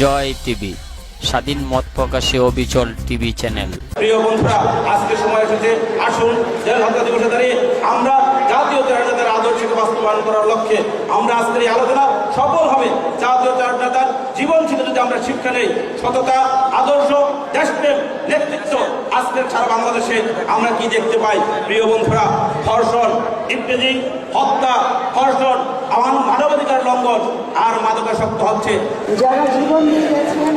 জয় TV, স্বাধীন মত প্রকাশে অবিচল টিভি চ্যানেল। প্রিয় বন্ধুরা আজকে সময় এসেছে। আসুন আমরা জাতীয় নেতার আদর্শকে বাস্তবায়ন করার লক্ষ্যে আমরা আজকের এই আলোচনা সফল হবে। জাতীয় নেতার জীবন থেকে যদি আমরা শিক্ষা নেই, সততা, আদর্শ, দেশপ্রেম, নেতৃত্ব, আজকের সারা বাংলাদেশে আমরা কি দেখতে পাই? প্রিয় বন্ধুরা, ধর্ষণ ইত্যাদি হত্যা, ধর্ষণ আমার মানবাধিকার লঙ্ঘন আর মাদকাসক্ত হচ্ছে। যারা জীবন দিয়ে গেছেন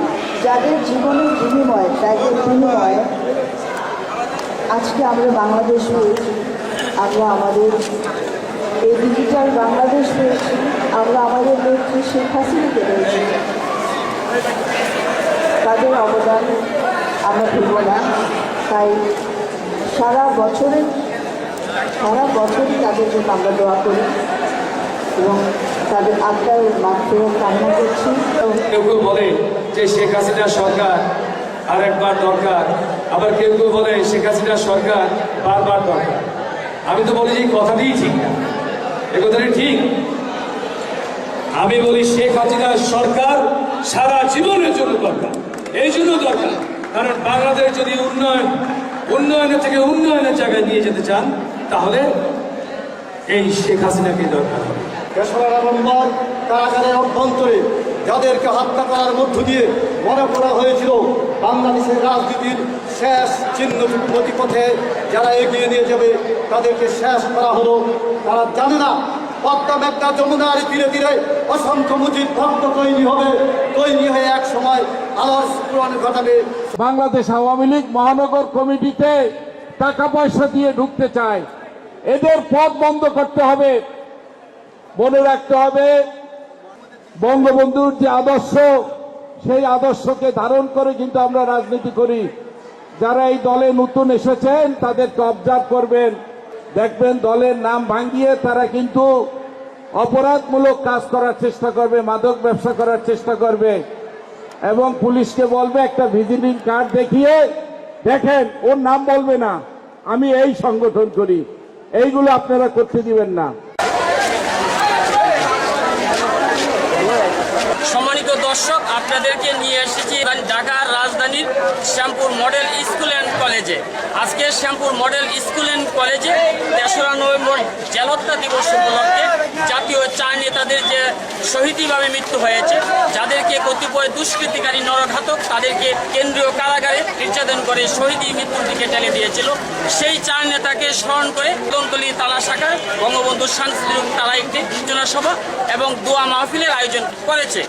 যাদের জীবনের বিনিময় ত্যাগের বিনিময়ে আজকে আমরা বাংলাদেশ আমরা আমাদের এই ডিজিটাল বাংলাদেশ পেয়েছি আমরা আমাদের নেত্রী শেখ হাসিনাকে পেয়েছি। তাদের অবদান আমরা ভুলব না। তাই সারা বছরের সারা বছরই তাদের জন্য আমরা দোয়া করি এবং তাদের আত্মার মাত্র কামনা করছি। কেউ কেউ বলে যে শেখ হাসিনা সরকার আরেকবার দরকার। আবার কেউ কেউ বলে শেখ হাসিনা সরকার বারবার দরকার। আমি তো বলি যে কথাটিই ঠিক না। এ কথাটি ঠিক। আমি বলি শেখ হাসিনার সরকার সারা জীবনের জন্য দরকার। এই জন্য দরকার। কারণ বাংলাদেশ যদি উন্নয়ন, উন্নয়নের থেকে উন্নয়নের জায়গায় নিয়ে যেতে চান, তাহলে এই শেখ হাসিনাকে দরকার হবে। অভ্যন্তরে যাদেরকে হত্যা করার মধ্য দিয়ে মনে করা হয়েছিল, বাংলাদেশের রাজনীতির শেষ চিহ্ন গতিপথে যারা এগিয়ে নিয়ে যাবে, তাদেরকে শেষ করা হলো। তারা জানে না, পদ্মা মেঘনা যমুনার ধীরে ধীরে অসংখ্য মুজিব ভক্ত তৈরি হবে, তৈরি হয়ে এক সময় আবার পূরণ ঘটাবে। বাংলাদেশ আওয়ামী লীগ মহানগর কমিটিতে টাকা পয়সা দিয়ে ঢুকতে চায়। এদের পথ বন্ধ করতে হবে। মনে রাখতে হবে বঙ্গবন্ধুর যে আদর্শ, সেই আদর্শকে ধারণ করে কিন্তু আমরা রাজনীতি করি। যারা এই দলে নতুন এসেছেন, তাদেরকে অবজার্ভ করবেন। দেখবেন দলের নাম ভাঙিয়ে তারা কিন্তু অপরাধমূলক কাজ করার চেষ্টা করবে, মাদক ব্যবসা করার চেষ্টা করবে। এবং পুলিশকে বলবে, একটা ভিজিটিং কার্ড দেখিয়ে দেখেন, ওর নাম বলবে না। আমি এই সংগঠন করি। এইগুলো আপনারা করতে দিবেন না সম্মানিত দর্শক, আপনাদেরকে নিয়ে এসেছি ঢাকার রাজধানীর শ্যামপুর মডেল স্কুল অ্যান্ড কলেজে। আজকে শ্যামপুর মডেল স্কুল অ্যান্ড কলেজে তেসরা নভেম্বর জেলহত্যা দিবস উপলক্ষে জাতীয় চার নেতাদের যে শহীদীভাবে মৃত্যু হয়েছে, যাদেরকে কতিপয় দুষ্কৃতিকারী নরঘাতক, তাদেরকে কেন্দ্রীয় কারাগারে নির্যাতন করে শহীদী মৃত্যুর দিকে ঠেলে দিয়েছিল। সেই চার নেতাকে স্মরণ করে কদমতলী তালা শাখার বঙ্গবন্ধু শান্তি তারা একটি আলোচনা সভা এবং দোয়া মাহফিলের আয়োজন করেছে।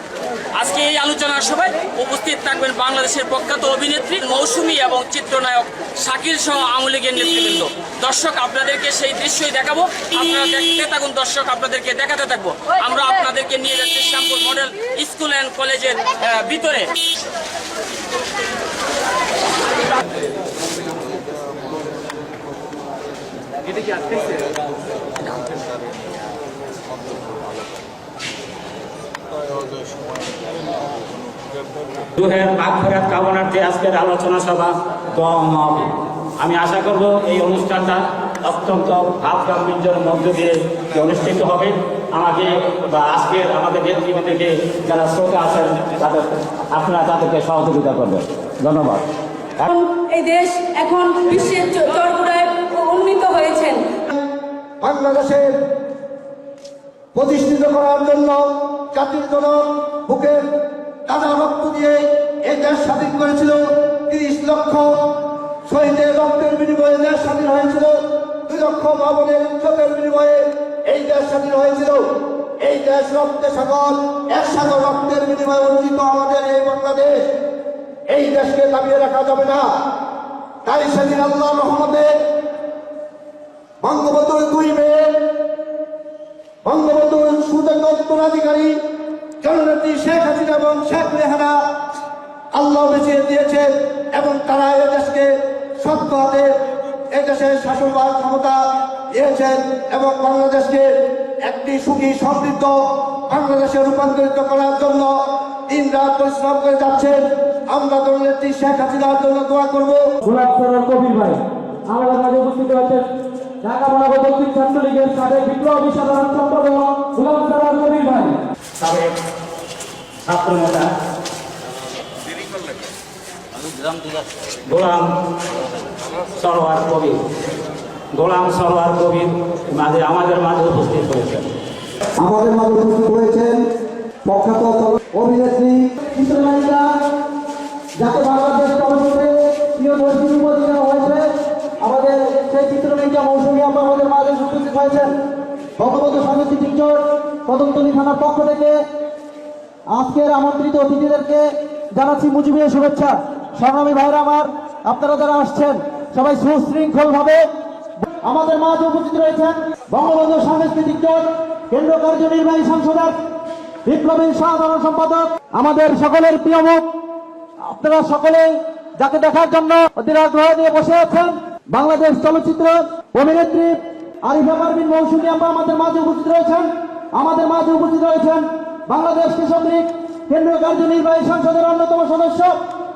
আজকে এই আলোচনা সভায় উপস্থিত থাকবেন বাংলাদেশের প্রখ্যাত অভিনেত্রী, মৌসুমী এবং চিত্রনায়ক শাকিল সহ আওয়ামী লীগের নেতৃবৃন্দ। দর্শক, আপনাদেরকে সেই দৃশ্যই দেখাবো। আপনারা দেখতে থাকুন, দর্শক, আপনাদেরকে দেখাতে থাকব। আমরা আপনাদেরকে নিয়ে যাচ্ছি শ্যামপুর মডেল স্কুল অ্যান্ড কলেজের ভিতরে। দুহের মাঘফেরাত কামনার্থে আজকের আলোচনা সভা ও মাহফিল। আমি আশা করব এই অনুষ্ঠানটা অত্যন্ত ভাব গাম্ভীর্যের মধ্য দিয়ে অনুষ্ঠিত হবে। আমাকে বা আজকের আমাদের নেতৃবৃন্দকে যারা শ্রোতা আছেন তাদের আপনারা তাদেরকে সহযোগিতা করবেন। ধন্যবাদ। এখন এই দেশ এখন বিশ্বের চরগুড়ায় উন্নীত হয়েছেন। বাংলাদেশের প্রতিষ্ঠিত করার জন্য জাতির জনক বুকের তাজা রক্ত দিয়ে এই দেশ স্বাধীন করেছিল। তিরিশ লক্ষ শহীদের রক্তের বিনিময়ে দেশ স্বাধীন হয়েছিল। দুই লক্ষ মামনের ইজ্জতের বিনিময়ে এই দেশ স্বাধীন হয়েছিল। এই দেশ রক্তে সাগর এক সাগর রক্তের বিনিময়ে অর্জিত আমাদের এই বাংলাদেশ। এই দেশকে দাবিয়ে রাখা যাবে না। তাই সেদিন আল্লাহ রহমতে বঙ্গবন্ধুর দুই মেয়ে, বঙ্গবন্ধুর সুযোগ্য উত্তরাধিকারী জননেত্রী শেখ হাসিনা এবং শেখ রেহানা আল্লাহ বেঁচে দিয়েছেন এবং তারা এ দেশকে শক্ত হাতে এ দেশের শাসনবার ক্ষমতা দিয়েছেন এবং বাংলাদেশকে একটি সুখী, সমৃদ্ধ বাংলাদেশে রূপান্তরিত করার জন্য দিন রাত পরিশ্রম করে যাচ্ছেন। আমরা জননেত্রী শেখ হাসিনার জন্য দোয়া করব। কবির ভাই, আমাদের মাঝে উপস্থিত আছেন ঢাকা মহানগর দক্ষিণ ছাত্রলীগের সাবেক বিপ্লবী সাধারণ সম্পাদক গুলাম সালাম কবির ভাই। সাবেক ছাত্র নেতা গোলাম সরোয়ার কবির। গোলাম সরোয়ার কবির মাঝে আমাদের মাঝে উপস্থিত হয়েছেন। আমাদের মাঝে উপস্থিত হয়েছেন প্রখ্যাত অভিনেত্রী চিত্রনায়িকা যাকে বাংলাদেশ চলচ্চিত্রে প্রিয় দর্শী মৌসুমী আমরা আমাদের মাঝে উপস্থিত হয়েছেন। থানার পক্ষ থেকে আজকের আমন্ত্রিত অতিথিদেরকে জানাচ্ছি মুজিবের শুভেচ্ছা। সংগ্রামী ভাইরা আমার, আপনারা যারা আসছেন, সবাই সুশৃঙ্খল ভাবে আমাদের মাঝে উপস্থিত রয়েছেন বঙ্গবন্ধু সাংস্কৃতিক জোট কেন্দ্র কার্যনির্বাহী সংসদের বিপ্লবী সাধারণ সম্পাদক, আমাদের সকলের প্রিয় মুখ। আপনারা সকলে যাকে দেখার জন্য অধীর আগ্রহ নিয়ে বসে আছেন। বাংলাদেশ চলচ্চিত্র অভিনেত্রী আরিফা পারভিন মৌসুমী আপা আমাদের মাঝে উপস্থিত রয়েছেন। আমাদের মাঝে উপস্থিত রয়েছেন বাংলাদেশ কৃষক লীগ কেন্দ্রীয় কার্যনির্বাহী সংসদের অন্যতম সদস্য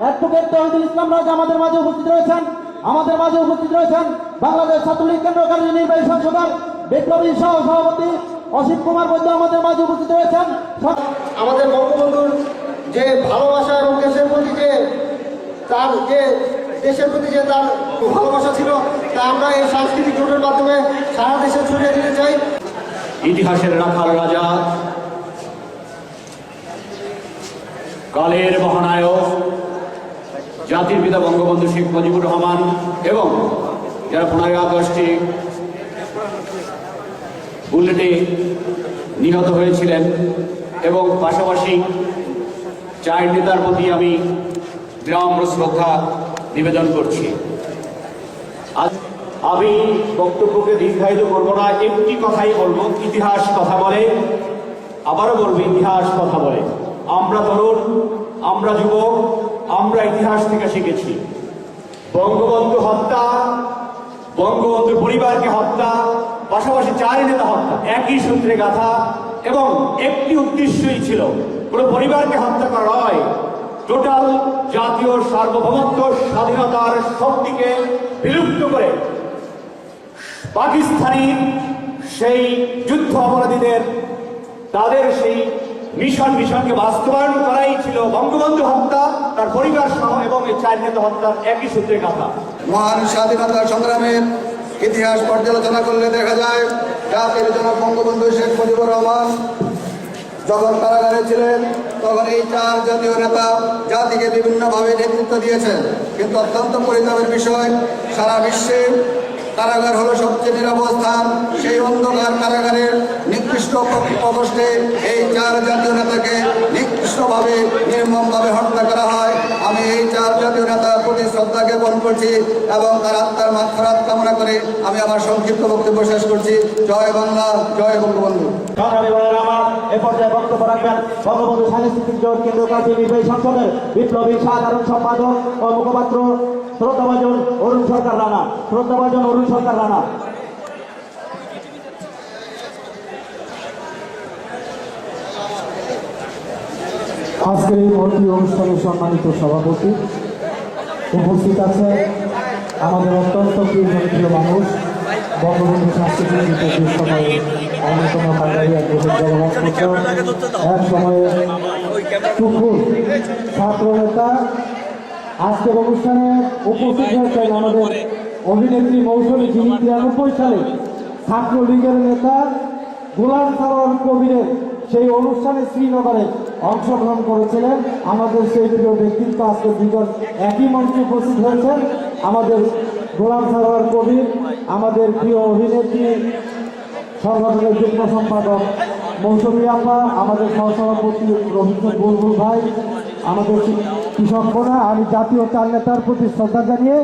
অ্যাডভোকেট তহিদুল ইসলাম রাজ আমাদের মাঝে উপস্থিত রয়েছেন। আমাদের মাঝে উপস্থিত রয়েছেন বাংলাদেশ ছাত্রলীগ কেন্দ্র কার্যনির্বাহী সংসদের বিপ্লবী সহ সভাপতি অসিত কুমার বৈদ্য আমাদের মাঝে উপস্থিত রয়েছেন। আমাদের বঙ্গবন্ধুর যে ভালোবাসা এবং দেশের প্রতি যে তার যে দেশের প্রতি যে তার ভালোবাসা ছিল, তা আমরা এই সাংস্কৃতিক জোটের মাধ্যমে সারা দেশে ছড়িয়ে দিতে চাই। ইতিহাসের রাখাল রাজা, কালের মহানায়ক, জাতির পিতা বঙ্গবন্ধু শেখ মুজিবুর রহমান এবং যারা পনেরোই আগস্টে বুলেটে নিহত হয়েছিলেন এবং পাশাপাশি চার নেতার প্রতি আমি বিনম্র শ্রদ্ধা নিবেদন করছি। আজ আমি বক্তব্যকে দীর্ঘায়িত করব না, একটি কথাই বলব, ইতিহাস কথা বলে, আবারও বলব, ইতিহাস কথা বলে। আমরা তরুণ, আমরা যুবক, আমরা ইতিহাস থেকে শিখেছি। বঙ্গবন্ধু হত্যা, বঙ্গবন্ধু পরিবারকে হত্যা, পাশাপাশি চার নেতা হত্যা, একই সূত্রে গাথা, এবং একটি উদ্দেশ্যই ছিল, কোনো পরিবারকে হত্যা করা নয় টোটাল জাতীয় সার্বভৌমত্ব স্বাধীনতার শক্তিকে বিলুপ্ত করে পাকিস্তানি সেই যুদ্ধ অপরাধীদের, তাদের সেই মিশন মিশনকে বাস্তবায়ন করাই ছিল বঙ্গবন্ধু হত্যা, তার পরিবার সহ এবং এই চার নেতা হত্যার একই সূত্রে গাথা। মহান স্বাধীনতা সংগ্রামের ইতিহাস পর্যালোচনা করলে দেখা যায়, জাতির জনক বঙ্গবন্ধু শেখ মুজিবুর রহমান যখন কারাগারে ছিলেন তখন এই চার জাতীয় নেতা জাতিকে বিভিন্নভাবে নেতৃত্ব দিয়েছেন। কিন্তু অত্যন্ত পরিতাপের বিষয়, সারা বিশ্বে কারাগার হলো সবচেয়ে নিরাপদ স্থান। সেই অন্ধকার কারাগারের নিকৃষ্ট অবস্থায় এই চার জাতীয় নেতাকে নিকৃষ্টভাবে, নির্মমভাবে হত্যা করা হয়। আমি এই চার জাতীয় নেতার প্রতি শ্রদ্ধা জ্ঞাপন করছি এবং তার আত্মার মাত্রাত কামনা করে আমি আমার সংক্ষিপ্ত বক্তব্য শেষ করছি। জয় বাংলা, জয় বঙ্গবন্ধু। বঙ্গবন্ধু সাংস্কৃতিক জোট কার্যনির্বাহী সংসদের বিপ্লবী সাধারণ সম্পাদক ও মুখপাত্র শ্রদ্ধাভাজন অরুণ সরকার রানা শ্রদ্ধাভাজন অরুণ সরকার রানা। আজকের এই মন্ত্রী অনুষ্ঠানের সম্মানিত সভাপতি উপস্থিত আছে আমাদের অত্যন্ত প্রিয় মানুষ, বঙ্গবন্ধু সাংস্কৃতিক সময়ে অন্যতম অ্যাডভোকেট এক সময়ে ছাত্র নেতা আজকের অনুষ্ঠানে উপস্থিত হয়েছেন আমাদের অভিনেত্রী মৌসুমী যিনি তিরানব্বই সালে ছাত্রলীগের নেতা, গোলাম সারোয়ার কবিরের সেই অনুষ্ঠানে শ্রীনগরে অংশগ্রহণ করেছিলেন। আমাদের সেই প্রিয় ব্যক্তিত্ব আজকে দুজন একই মঞ্চে উপস্থিত হয়েছেন। আমাদের গোলাম সারোয়ার কবির, আমাদের প্রিয় অভিনেত্রী সংগঠনের যুগ্ম সম্পাদক মৌসুমী আপা, আমাদের সহসভাপতি রবীন্দ্র বুলবুল ভাই আমাদের কৃষক বোনা আমি জাতীয় চার নেতার প্রতি শ্রদ্ধা জানিয়ে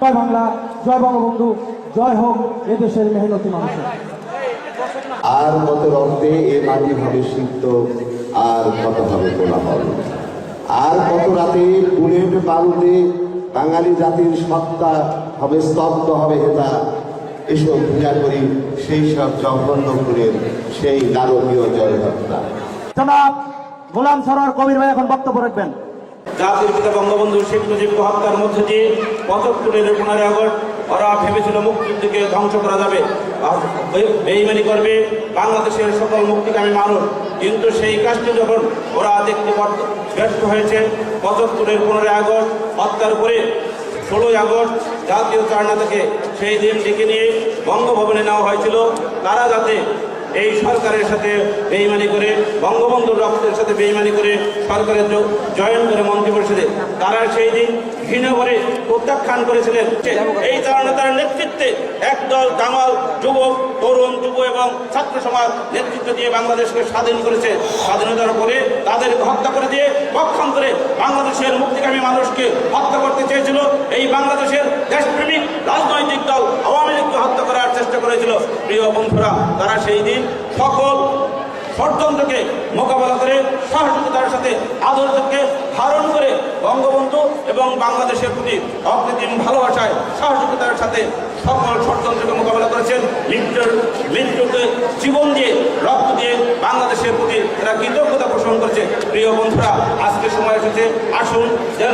জয় বাংলা জয় বঙ্গবন্ধু জয় হোক এদেশের মেহনতি মানুষের। আর কত রক্তে এ মাটি হবে সিদ্ধ আর কত হবে কোলাহল। আর কত রাতে বুলেট বারুদে বাঙালি জাতির সত্তা হবে স্তব্ধ হবে হেতা এসব পূজা করি সেই সব জগন্নপুরের সেই নারকীয় জয় হত্যা গোলাম সরোয়ার কবির ভাই এখন বক্তব্য রাখবেন। জাতির পিতা বঙ্গবন্ধু শেখ মুজিব হত্যার মধ্যে দিয়ে পঁচাত্তরের পনেরোই আগস্ট ওরা ভেবেছিল মুক্তিযুদ্ধকে ধ্বংস করা যাবে। বেইমানি করবে, বাংলাদেশের সকল মুক্তিকামী মানুষ। কিন্তু সেই কাজটি যখন ওরা দেখতে ব্যর্থ হয়েছে পঁচাত্তরের পনেরোই আগস্ট হত্যার পরে ষোলোই আগস্ট জাতীয় চারনা থেকে, সেই দিন ডেকে নিয়ে বঙ্গভবনে নেওয়া হয়েছিল। তারা যাতে এই সরকারের সাথে বেইমানি করে, বঙ্গবন্ধুর রক্তের সাথে বেইমানি করে সরকারের জয়েন করে মন্ত্রিপরিষদে, তারা সেই দিন ঘৃণা করে প্রত্যাখ্যান করেছিলেন। এই কারণে তার নেতৃত্বে একদল কামাল যুবক, তরুণ যুব এবং ছাত্র সমাজ নেতৃত্ব দিয়ে বাংলাদেশকে স্বাধীন করেছে। স্বাধীনতার পরে তাদের হত্যা করে দিয়ে পক্ষান্তরে বাংলাদেশের মুক্তিকামী মানুষকে হত্যা করতে চেয়েছিল। এই বাংলাদেশের দেশপ্রেমিক রাজনৈতিক দল আওয়ামী লীগকে হত্যা করার চেষ্টা করেছিল। প্রিয় বন্ধুরা, তারা সেই দিন সকল ষড়যন্ত্রকে মোকাবেলা করে সহযোগিতার সাথে আদর্শকে ধারণ করে বঙ্গবন্ধু এবং বাংলাদেশের প্রতি অকৃত্রিম ভালোবাসায়, সহযোগিতার সাথে সকল ষড়যন্ত্রকে মোকাবেলা করেছেন। মৃত্যুর মৃত্যুকে জীবন দিয়ে, রক্ত দিয়ে বাংলাদেশের প্রতি তারা কৃতজ্ঞতা পোষণ করেছে। প্রিয় বন্ধুরা, আজকে সময় এসেছে। আসুন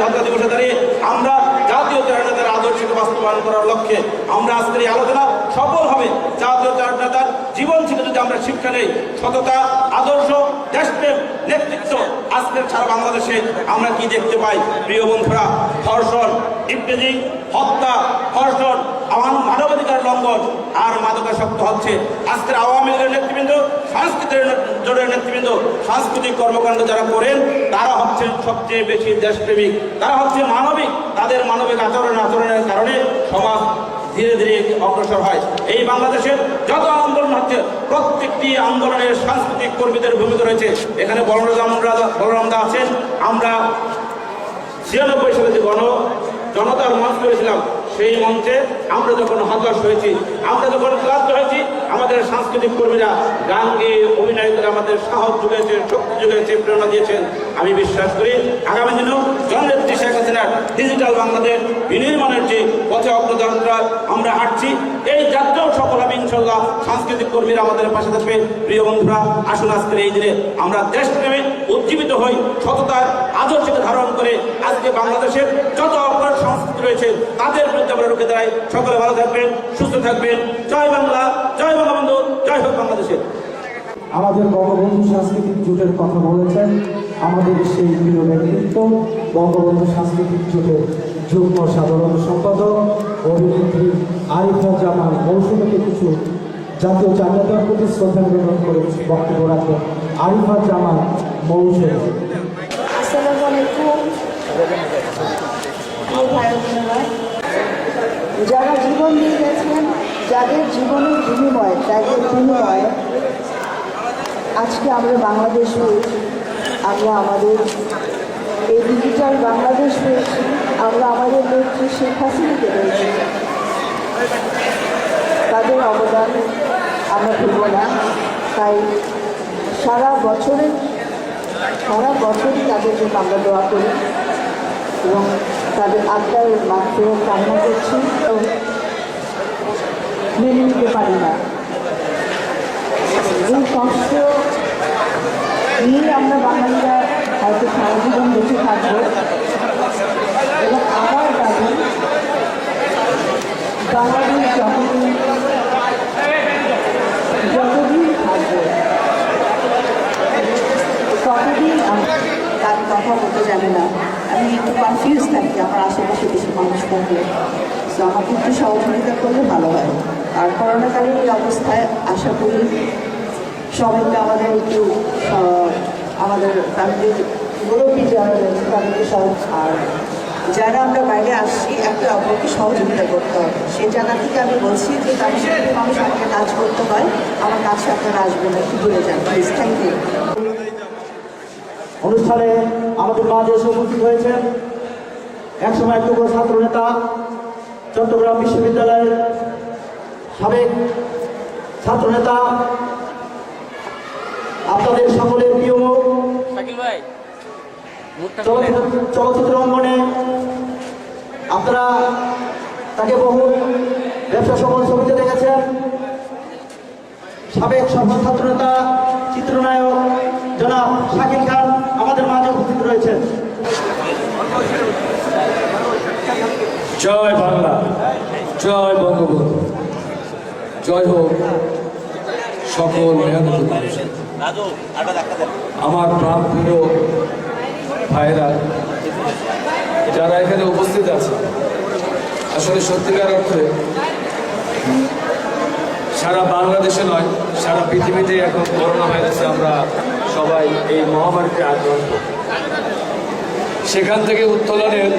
হত্যা দিবসে দাঁড়িয়ে আমরা জাতীয় নেতার আদর্শকে বাস্তবায়ন করার লক্ষ্যে আমরা আজকের এই আলোচনা সফল হবে। জাতীয় নেতার জীবন থেকে যদি আমরা শিক্ষা নেই, সততা, আদর্শ, দেশপ্রেম, নেতৃত্ব, আজকের সারা বাংলাদেশে আমরা কি দেখতে পাই? প্রিয় বন্ধুরা, ধর্ষণ ইত্যাদি হত্যা, ধর্ষণ আমার মানবাধিকার লঙ্ঘন, আর মাদকাসক্ত হচ্ছে। আজকের আওয়ামী লীগের নেতৃবৃন্দ, সাংস্কৃতিক জোটের নেতৃবৃন্দ, সাংস্কৃতিক কর্মকাণ্ড যারা করেন, তারা হচ্ছেন সবচেয়ে বেশি দেশপ্রেমিক। তারা হচ্ছে মানবিক। তাদের মানবিক আচরণ, আচরণের কারণে সমাজ ধীরে ধীরে অগ্রসর হয়। এই বাংলাদেশের যত আন্দোলন হচ্ছে, প্রত্যেকটি আন্দোলনের সাংস্কৃতিক কর্মীদের ভূমিকা রয়েছে। এখানে বলরাম বলরাম দা আছেন। আমরা ছিয়ানব্বই সালে যে গণ জনতার মঞ্চ করেছিলাম, সেই মঞ্চে আমরা যখন হতাশ হয়েছি, আমরা যখন ক্লান্ত হয়েছি, আমাদের সাংস্কৃতিক কর্মীরা গান গেয়ে অভিনয় করে আমাদের সাহস যুগেছে, শক্তি যুগেছে, প্রেরণা দিয়েছেন। আমি বিশ্বাস করি, আগামী দিনেও জননেত্রী শেখ হাসিনার ডিজিটাল বাংলাদেশ বিনির্মাণের যে পথে অগ্রযাত্রা আমরা হাঁটছি, এই যাত্রাও সফল হবে ইনশাল্লাহ সাংস্কৃতিক কর্মীরা আমাদের পাশে থাকবে। প্রিয় বন্ধুরা, আসুন আজকের এই দিনে আমরা দেশপ্রেমে উজ্জীবিত হই, সততার আদর্শকে ধারণ করে আজকে বাংলাদেশের যত অপরাধ সংস্কৃতি রয়েছে, তাদের বিরুদ্ধে আমরা রুখে দাঁড়াই। সকলে ভালো থাকবেন, সুস্থ থাকবেন। জয় বাংলা, জয় বঙ্গবন্ধু জয় হোক বাংলাদেশের আমাদের বঙ্গবন্ধু সাংস্কৃতিক জোটের কথা বলেছেন। আমাদের সেই প্রিয় ব্যক্তিত্ব বঙ্গবন্ধু সাংস্কৃতিক জোটের যুগ্ম সাধারণ সম্পাদক, অভিনেত্রী আরিফা জামান মৌসুমীকে কিছু জাতীয় জাতীয়তার প্রতি শ্রদ্ধা নিবেদন করে বক্তব্য রাখবেন। আরিফা জামান মৌসুমী। যারা জীবন দিয়ে গেছেন, যাদের জীবনের বিনিময়, ত্যাগের বিনিময়ে আজকে আমরা বাংলাদেশ পেয়েছি, আমরা আমাদের এই ডিজিটাল বাংলাদেশ পেয়েছি, আমরা আমাদের নেত্রী শেখ হাসিনাকে পেয়েছি। তাদের অবদান আমরা ভুলব না, তাই সারা বছরের সারা বছরই তাদের জন্য আমরা দোয়া করি এবং তাদের আত্মার মাত্র কামনা করছি। এবং মেনে নিতে পারি না। এই কষ্ট নিয়ে আমরা বাঙালিরা হয়তো সারা জীবন বেঁচে থাকব। এবং আমার দাবি বাংলাদেশ যতদিন যতদিন থাকবে আমরা তার কথা বলতে জানি না। আমি একটু কনফিউজ থাকি, আমার আশেপাশে বেশি মানুষ থাকলে তো আমাকে সহযোগিতা করলে ভালো হয়। আর করোনাকালীন এই অবস্থায় আশা করি সবাইকে আমাদের একটু আমাদের ফ্যামিলির মুরব্বী যারা রয়েছে তাদেরকে সব, আর যারা আমরা বাইরে আসছি একে অপরকে সহযোগিতা করতে হবে। সেই জায়গা থেকে আমি বলছি যে তাদের সাথে মানুষ আমাকে কাজ করতে হয় আমার কাছে আপনারা আসবেন, একটু ভুলে যান প্লিজ থ্যাংক ইউ অনুষ্ঠানে আমাদের মাঝে এসে উপস্থিত হয়েছেন। একসময় একটু ছাত্র নেতা চট্টগ্রাম বিশ্ববিদ্যালয়ের সাবেক ছাত্র নেতা আপনাদের সকলের প্রিয় মুখ। চলচ্চিত্র অঙ্গনে আপনারা তাকে বহু ব্যবসা সফল ছবিতে দেখেছেন। সাবেক সফল ছাত্র নেতা চিত্রনায়ক জনাব শাকিল খান আমাদের মাঝে উপস্থিত রয়েছেন। জয় বাংলা জয় বঙ্গবন্ধু জয় হোক সকল মেহনতি মানুষের আমার প্রাণ প্রিয় ভাইরা যারা এখানে উপস্থিত আছে আসলে সত্যিকার অর্থে সারা বাংলাদেশে নয়, সারা পৃথিবীতে এখন করোনা ভাইরাসে আমরা সবাই এই মহামারীতে আক্রান্ত। সেখান থেকে উত্তোলনের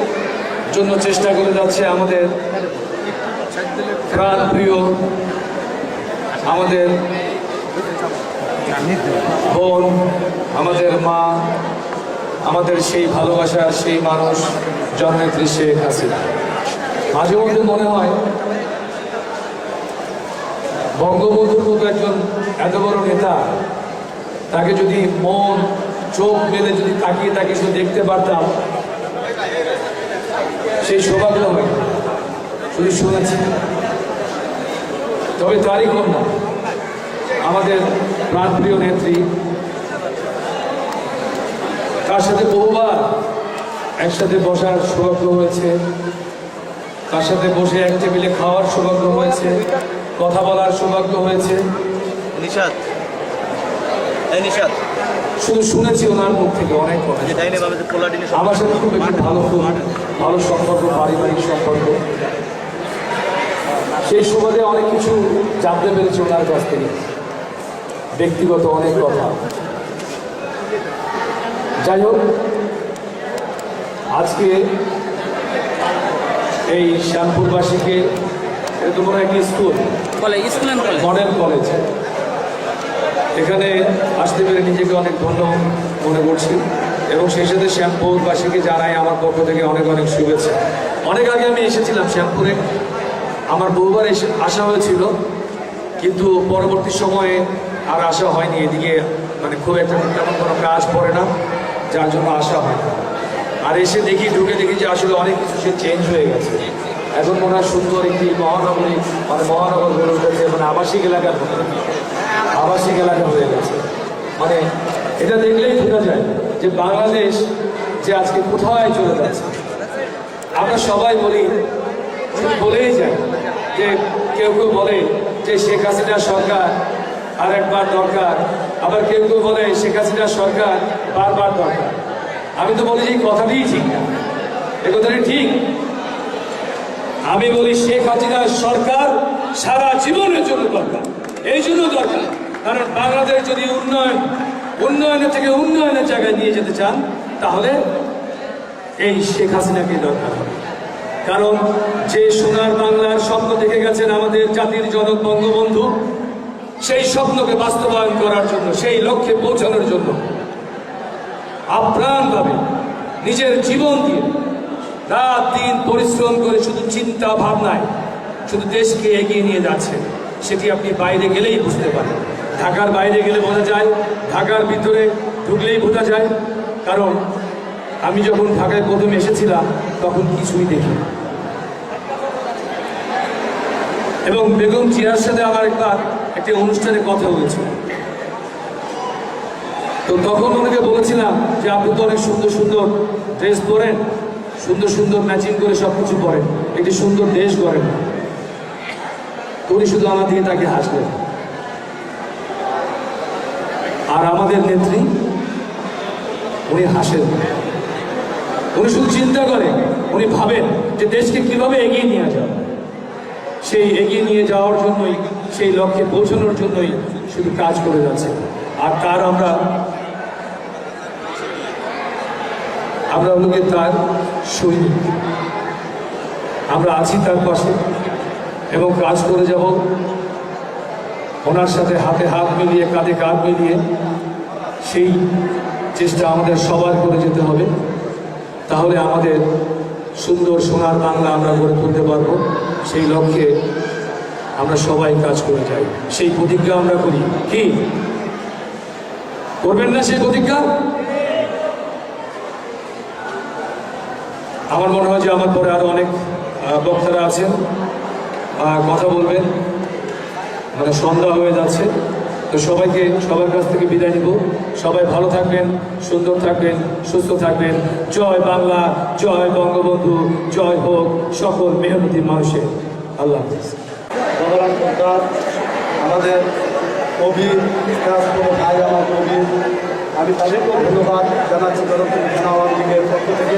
জন্য চেষ্টা করে যাচ্ছে আমাদের প্রাণ প্রিয়, আমাদের বোন, আমাদের মা, আমাদের সেই ভালোবাসার সেই মানুষ জননেত্রী শেখ হাসিনা। মাঝে মধ্যে মনে হয় বঙ্গবন্ধুর মতো একজন এত বড় নেতা, তাকে যদি মন, চোখ মেলে যদি তাকিয়ে তাকিয়ে শুধু দেখতে পারতাম, সেই সৌভাগ্য হয়। শুধু শুনেছি। তবে তারই কন্যা, আমাদের প্রাণপ্রিয় নেত্রী তার সাথে বহুবার একসাথে বসার সৌভাগ্য হয়েছে তার সাথে বসে এক টেবিলে খাওয়ার সৌভাগ্য হয়েছে কথা বলার সৌভাগ্য হয়েছে। নিশাদ নিশাদ শুধু শুনেছি ওনার মুখ থেকে অনেক কথা। পোলা আমার সাথে খুব একটি ভালো ভালো সম্পর্ক পারিবারিক সম্পর্ক। সেই সুবাদে অনেক কিছু জানতে পেরেছি ওনার কাছ থেকে। ব্যক্তিগত অনেক কথা। যাই হোক আজকে এই শ্যামপুরবাসীকে এত বড় একটি school? College school model college. এখানে আসতে পেরে নিজেকে অনেক ধন্য মনে করছি। এবং সেই সাথে শ্যামপুরবাসীকে জানাই আমার পক্ষ থেকে অনেক অনেক শুভেচ্ছা। অনেক আগে আমি এসেছিলাম শ্যামপুরে। আমার বহুবার এসে আসা হয়েছিল। কিন্তু পরবর্তী সময়ে আর আসা হয়নি, এদিকে মানে খুব একটা তেমন কোনো কাজ পড়ে না, যার জন্য আসা হয় না। আর এসে দেখি, ঢুকে দেখি যে আসলে অনেক কিছু সে চেঞ্জ হয়ে গেছে। এখন মনে হয় সুন্দর একটি মহানগরী মানে মহানগর গড়ে উঠেছে মানে আবাসিক এলাকার মতো আবাসিক এলাকা হয়ে গেছে। মানে এটা দেখলেই বোঝা যায় যে বাংলাদেশ যে আজকে কোথায় চলে যাচ্ছে। আমরা সবাই বলি, বলেই যাই যে কেউ কেউ বলে যে শেখ হাসিনা সরকার আর একবার দরকার। আবার কেউ কেউ বলে, শেখ হাসিনা সরকার বারবার দরকার। আমি তো বলি, এই কথাটিই ঠিক না। এ কথাটি ঠিক? আমি বলি, শেখ হাসিনার সরকার সারা জীবনের জন্য দরকার। এই জন্য দরকার। কারণ বাংলাদেশ যদি উন্নয়ন, উন্নয়নের থেকে উন্নয়নের জায়গায় নিয়ে যেতে চান, তাহলে এই শেখ হাসিনাকে দরকার হবে। কারণ যে সোনার বাংলার স্বপ্ন দেখে গেছেন আমাদের জাতির জনক বঙ্গবন্ধু সেই স্বপ্নকে বাস্তবায়ন করার জন্য, সেই লক্ষ্যে পৌঁছানোর জন্য। আপ্রাণভাবে নিজের জীবন দিয়ে রাত দিন পরিশ্রম করে শুধু চিন্তা ভাবনায় শুধু দেশকে এগিয়ে নিয়ে যাচ্ছে, সেটি আপনি বাইরে গেলেই বুঝতে পারেন। ঢাকার বাইরে গেলে বোঝা যায়, ঢাকার ভিতরে ঢুকলেই বোঝা যায়। কারণ আমি যখন ঢাকায় প্রথম এসেছিলাম, তখন কিছুই দেখি এবং বেগম জিয়ার সাথে আমার একবার একটি অনুষ্ঠানে কথা হয়েছিল তো তখন ওনাকে বলেছিলাম যে, আপনি তো অনেক সুন্দর সুন্দর ড্রেস পরেন, সুন্দর সুন্দর ম্যাচিং করে সব কিছু পরেন। একটি সুন্দর দেশ তো উনি শুধু আমার দিকে তাকে হাসলেন। আর আমাদের নেত্রী, উনি হাসেন। উনি শুধু চিন্তা করেন, উনি ভাবেন যে দেশকে কীভাবে এগিয়ে নিয়ে যাবে। সেই এগিয়ে নিয়ে যাওয়ার জন্যই সেই লক্ষ্যে পৌঁছানোর জন্যই শুধু কাজ করে যাচ্ছে। আর তার আমরা আমরা হলোকে তার সৈনিক। আমরা আছি তার পাশে এবং কাজ করে যাব ওনার সাথে হাতে হাত মিলিয়ে, কাঁধে কাঁধ মিলিয়ে। সেই চেষ্টা আমাদের সবার করে যেতে হবে। তাহলে আমাদের সুন্দর সোনার বাংলা আমরা গড়ে তুলতে পারব। সেই লক্ষ্যে আমরা সবাই কাজ করে যাই। সেই প্রতিজ্ঞা আমরা করি। কি? করবেন না সেই প্রতিজ্ঞা? আমার মনে হয় যে আমার পরে আরও অনেক বক্তারা আছেন কথা বলবেন। মানে সন্ধ্যা হয়ে যাচ্ছে। তো সবাইকে, সবার কাছ থেকে বিদায় নিব। সবাই ভালো থাকবেন, সুন্দর থাকবেন, সুস্থ থাকবেন। জয় বাংলা, জয় বঙ্গবন্ধু, জয় হোক সকল মেহনতি মানুষের। আল্লাহ হাফিজ। ভগবান সরকার আমাদের কবি কোনো ভাই আমার কবি। আমি তাদেরকেও ধন্যবাদ জানাচ্ছি জনপ্রিয় পক্ষ থেকে।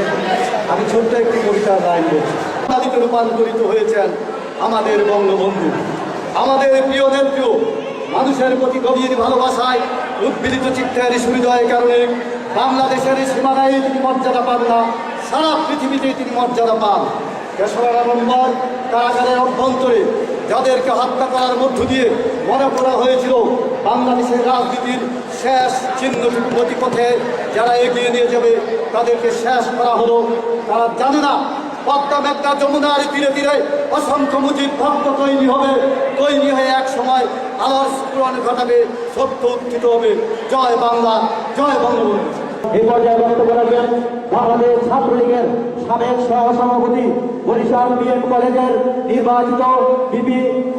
আমি ছোট্ট একটি কবিতার লাইন বলছি রূপান্তরিত হয়েছেন আমাদের বঙ্গবন্ধু। আমাদের প্রিয় নেত্রী, মানুষের প্রতি গভীর ভালোবাসায় উদ্ভিদিত চিত্তের সুহৃদয়ের কারণে বাংলাদেশের সীমানায় তিনি মর্যাদা পান না, সারা পৃথিবীতে তিনি মর্যাদা পান। তেসরা নম্বর কারাগারের অভ্যন্তরে যাদেরকে হত্যা করার মধ্য দিয়ে মনে করা হয়েছিল, বাংলাদেশের রাজনীতির শেষ চিহ্ন গতিপথে যারা এগিয়ে নিয়ে যাবে, তাদেরকে শেষ করা হলো। তারা জানে না, পদ্মা মেঘনা যমুনার তীরে তীরে অসংখ্য মুজিব ভক্ত তৈরি হবে। তৈরি হয়ে এক সময় আলোর স্ফুরণ ঘটাবে, সত্য উত্থিত হবে। জয় বাংলা, জয় বঙ্গবন্ধু। এই পর্যায়ে বক্তব্য রাখবেন বাংলাদেশ ছাত্রলীগের সাবেক সহসভাপতি বরিশাল বিএম কলেজের নির্বাচিত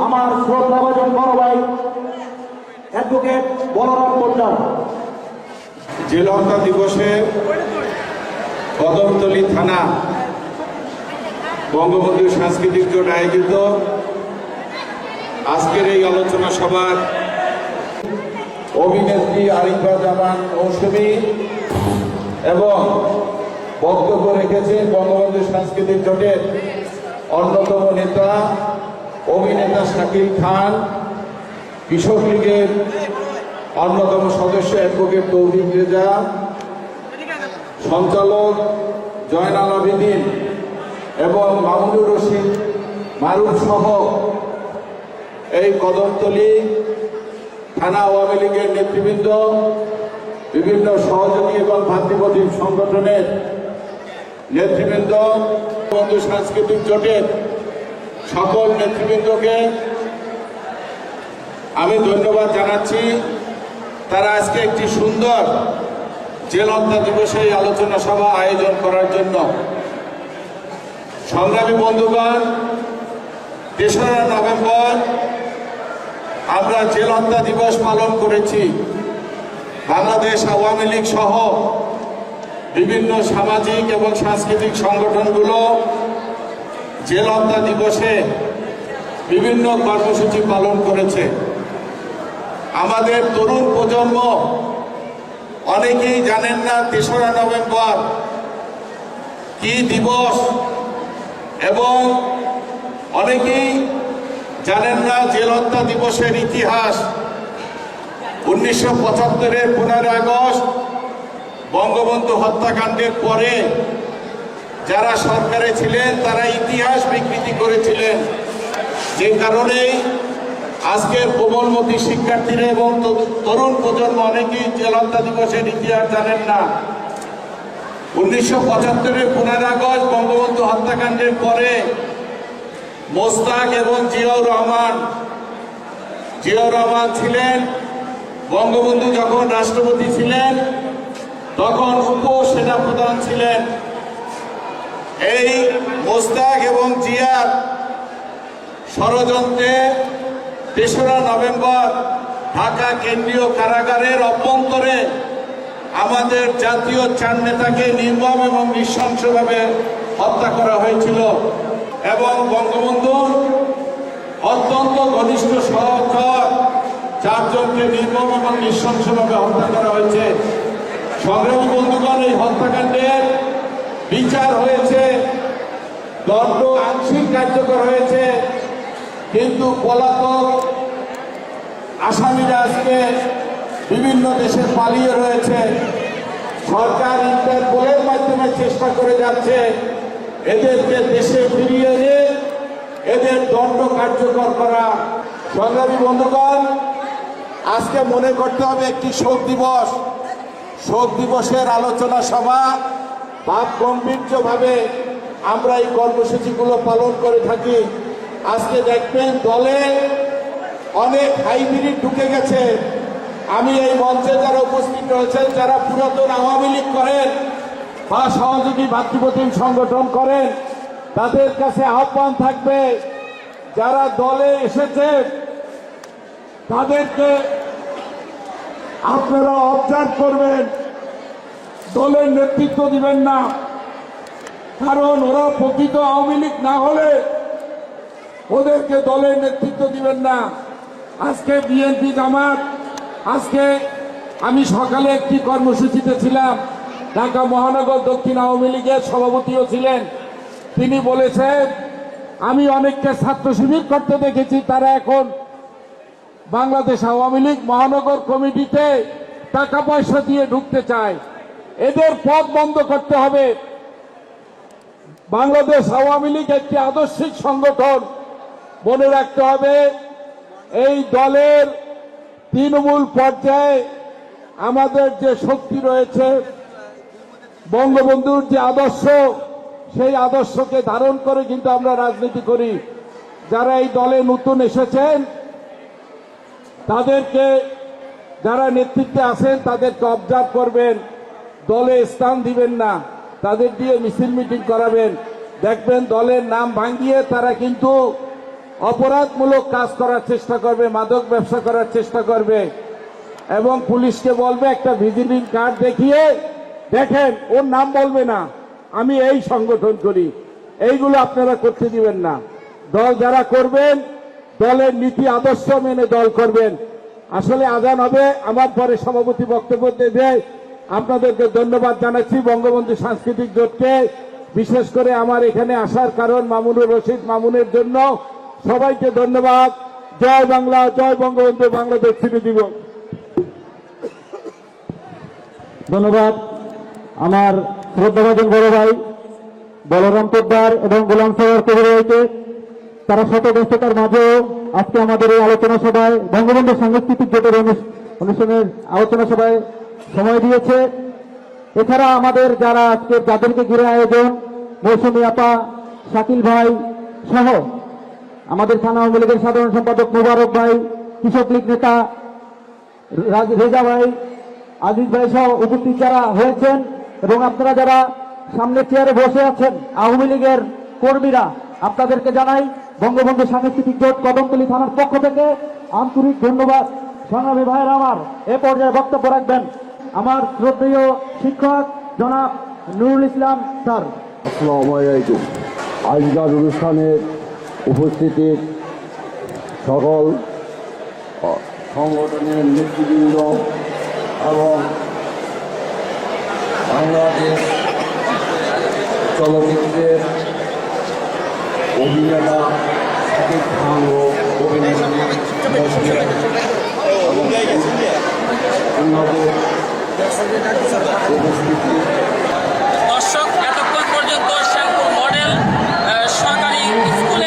আমার শ্রদ্ধাভাজন বড় ভাই অ্যাডভোকেট বলরাম দিবসে কদমতলী থানা বঙ্গবন্ধু সাংস্কৃতিক জোট আয়োজিত আজকের এই আলোচনা সভার অভিনেত্রী আরিফা জামান মৌসুমী এবং বক্তব্য রেখেছে বঙ্গবন্ধু সাংস্কৃতিক জোটের অন্যতম নেতা, অভিনেতা শাকিল খান কৃষক লীগের অন্যতম সদস্য অ্যাডভোকেট তৌহিদ রেজা, সঞ্চালক জয়নাল আবেদিন এবং মামুনুর রশিদ মারুফ সহ এই কদমতলী থানা আওয়ামী লীগের নেতৃবৃন্দ। বিভিন্ন সহযোগী এবং ভাতৃপ্রতিম সংগঠনের নেতৃবৃন্দ বন্ধু সাংস্কৃতিক জোটের সকল নেতৃবৃন্দকে আমি ধন্যবাদ জানাচ্ছি। তারা আজকে একটি সুন্দর জেল হত্যা দিবসে আলোচনা সভা আয়োজন করার জন্য। সংগ্রামী বন্ধুগণ, তেসরা নভেম্বর আমরা জেল হত্যা দিবস পালন করেছি। বাংলাদেশ আওয়ামী লীগ সহ বিভিন্ন সামাজিক এবং সাংস্কৃতিক সংগঠনগুলো জেল হত্যা দিবসে বিভিন্ন কর্মসূচি পালন করেছে। আমাদের তরুণ প্রজন্ম অনেকেই জানেন না তেসরা নভেম্বর কি দিবস এবং অনেকেই জানেন না জেল হত্যা দিবসের ইতিহাস। উনিশশো পঁচাত্তরের পনেরো আগস্ট বঙ্গবন্ধু হত্যাকাণ্ডের পরে যারা সরকারে ছিলেন, তারা ইতিহাস বিকৃতি করেছিলেন। যে কারণেই আজকের কোমলমতি শিক্ষার্থীরা এবং তরু- তরুণ প্রজন্ম অনেকেই জেল দিবসের ইতিহাস জানেন না। উনিশশো পঁচাত্তরের পনেরো আগস্ট বঙ্গবন্ধু হত্যাকাণ্ডের পরে মোস্তাক এবং জিয়াউর রহমান জিয়াউর রহমান ছিলেন বঙ্গবন্ধু যখন রাষ্ট্রপতি ছিলেন, তখন উপ সেনা প্রধান ছিলেন। এই মোস্তাক এবং জিয়ার ষড়যন্ত্রে তেসরা নভেম্বর ঢাকা কেন্দ্রীয় কারাগারের অভ্যন্তরে আমাদের জাতীয় চার নেতাকে নির্মম এবং নৃশংসভাবে হত্যা করা হয়েছিল এবং বঙ্গবন্ধুর অত্যন্ত ঘনিষ্ঠ সহচর চারজনকে নির্মম এবং নৃশংসভাবে হত্যা করা হয়েছে। সংগ্রামী বন্ধুগণ, এই হত্যাকাণ্ডের বিচার হয়েছে, দণ্ড আংশিক কার্যকর হয়েছে। কিন্তু পলাতক আসামিরা আজকে বিভিন্ন দেশে পালিয়ে রয়েছে। সরকার ইন্টারপোলের মাধ্যমে চেষ্টা করে যাচ্ছে এদেরকে দেশে ফিরিয়ে এনে এদের দণ্ড কার্যকর করা। সংগ্রামী বন্ধুগণ আজকে মনে করতে হবে একটি শোক দিবস। শোক দিবসের আলোচনা সভা ভাব গম্ভীর্যভাবে আমরা এই কর্মসূচিগুলো পালন করে থাকি। আজকে দেখবেন দলে অনেক হাইব্রিড ঢুকে গেছে। আমি এই মঞ্চে যারা উপস্থিত রয়েছেন, যারা পুরাতন আওয়ামী লীগ করেন বা সহযোগী ভাতৃপ্রতিম সংগঠন করেন, তাদের কাছে আহ্বান থাকবে, যারা দলে এসেছে তাদেরকে আপনারা অবজার্ভ করবেন, দলের নেতৃত্ব দিবেন না। কারণ ওরা প্রকৃত আওয়ামী লীগ না হলে ওদেরকে দলের নেতৃত্ব দিবেন না। আজকে বিএনপি জামাত, আজকে আমি সকালে একটি কর্মসূচিতে ছিলাম। ঢাকা মহানগর দক্ষিণ আওয়ামী লীগের সভাপতিও ছিলেন। তিনি বলেছেন, আমি অনেককে ছাত্র শিবির করতে দেখেছি, তারা এখন বাংলাদেশ আওয়ামী লীগ মহানগর কমিটিতে টাকা পয়সা দিয়ে ঢুকতে চায়। এদের পথ বন্ধ করতে হবে। বাংলাদেশ আওয়ামী লীগ একটি আদর্শিক সংগঠন। মনে রাখতে হবে, এই দলের তৃণমূল পর্যায়ে আমাদের যে শক্তি রয়েছে, বঙ্গবন্ধুর যে আদর্শ, সেই আদর্শকে ধারণ করে কিন্তু আমরা রাজনীতি করি। যারা এই দলে নতুন এসেছেন তাদেরকে যারা নেতৃত্বে আছেন, তাদেরকে অবজার্ভ করবেন, দলে স্থান দিবেন না, তাদের দিয়ে মিছিল মিটিং করাবেন। দেখবেন দলের নাম ভাঙিয়ে তারা কিন্তু অপরাধমূলক কাজ করার চেষ্টা করবে, মাদক ব্যবসা করার চেষ্টা করবে। এবং পুলিশকে বলবে, একটা ভিজিটিং কার্ড দেখিয়ে দেখেন, ওর নাম বলবে না। আমি এই সংগঠন করি। এইগুলো আপনারা করতে দিবেন না। দল যারা করবেন দলের নীতি আদর্শ মেনে দল করবেন। আসলে আজান হবে, আমার পরে সভাপতি বক্তব্য দেবে। আপনাদেরকে ধন্যবাদ জানাচ্ছি বঙ্গবন্ধু সাংস্কৃতিক জোটকে। বিশেষ করে আমার এখানে আসার কারণ মামুনুর রশিদ মামুনের জন্য। সবাইকে ধন্যবাদ। জয় বাংলা, জয় বঙ্গবন্ধু, বাংলাদেশ ছিনে দিব। ধন্যবাদ। আমার শ্রদ্ধাভাজন বড় ভাই বলরাম পোদ্দার এবং গোলাম সাগর কবিরাইকে তারা শত ব্যস্ততার মাঝেও আজকে আমাদের এই আলোচনা সভায় বঙ্গবন্ধু সাংস্কৃতিক জোটের অনুষ্ঠানের আলোচনা সভায় সময় দিয়েছে। এছাড়া আমাদের যারা আজকে যাদেরকে ঘিরে আয়োজন, মৌসুমী আপা, শাকিল ভাই সহ আমাদের থানা আওয়ামী লীগের সাধারণ সম্পাদক মোবারক ভাই, কৃষক লীগ নেতা রাজ- ভাই, আজিজ ভাই সহ উপস্থিত যারা হয়েছেন এবং আপনারা যারা সামনে চেয়ারে বসে আছেন, আওয়ামী লীগের কর্মীরা, আপনাদেরকে জানাই বঙ্গবন্ধু সাংস্কৃতিক জোট কদমতলী থানার পক্ষ থেকে আন্তরিক ধন্যবাদ। সংগ্রামী ভাইয়ের, আমার এ পর্যায়ে বক্তব্য রাখবেন আমার শ্রদ্ধেয় শিক্ষক জনাব নুরুল ইসলাম স্যার। আসসালামু আলাইকুম। আজকের অনুষ্ঠানে উপস্থিতি সকল সংগঠনের নেতৃবৃন্দ এবং বাংলাদেশ চলচ্চিত্রের অভিনেতা শাকিব খান ও উপস্থিতি দর্শক এতক্ষণ পর্যন্ত শ্যামপুর মডেল সরকারি স্কুল